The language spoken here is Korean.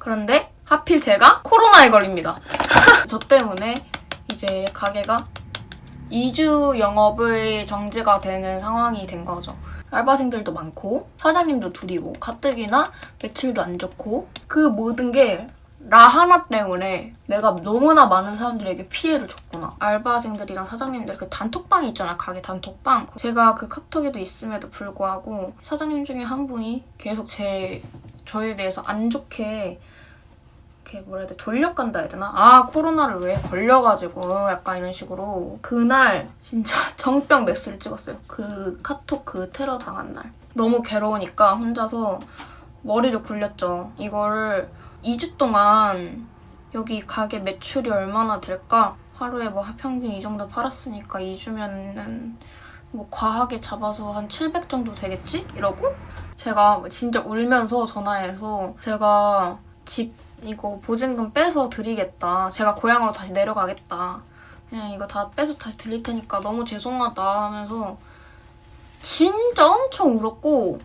그런데 하필 제가 코로나에 걸립니다. 저 때문에 이제 가게가 2주 영업을 정지가 되는 상황이 된 거죠. 알바생들도 많고 사장님도 둘이고 가뜩이나 매출도 안 좋고 그 모든 게 나 하나 때문에 내가 너무나 많은 사람들에게 피해를 줬구나. 알바생들이랑 사장님들 그 단톡방이 있잖아. 가게 단톡방. 제가 그 카톡에도 있음에도 불구하고 사장님 중에 한 분이 계속 제 저에 대해서 안 좋게 이렇게 뭐라 해야 돼 돌려간다 해야 되나? 아 코로나를 왜 걸려가지고 약간 이런 식으로 그날 진짜 정병 메스를 찍었어요. 그 카톡 그 테러 당한 날 너무 괴로우니까 혼자서 머리를 굴렸죠. 이거를 2주 동안 여기 가게 매출이 얼마나 될까? 하루에 뭐 평균 이 정도 팔았으니까 2주면은 뭐 과하게 잡아서 한 700 정도 되겠지? 이러고 제가 진짜 울면서 전화해서 제가 집 이거 보증금 빼서 드리겠다. 제가 고향으로 다시 내려가겠다. 그냥 이거 다 빼서 다시 드릴 테니까 너무 죄송하다 하면서 진짜 엄청 울었고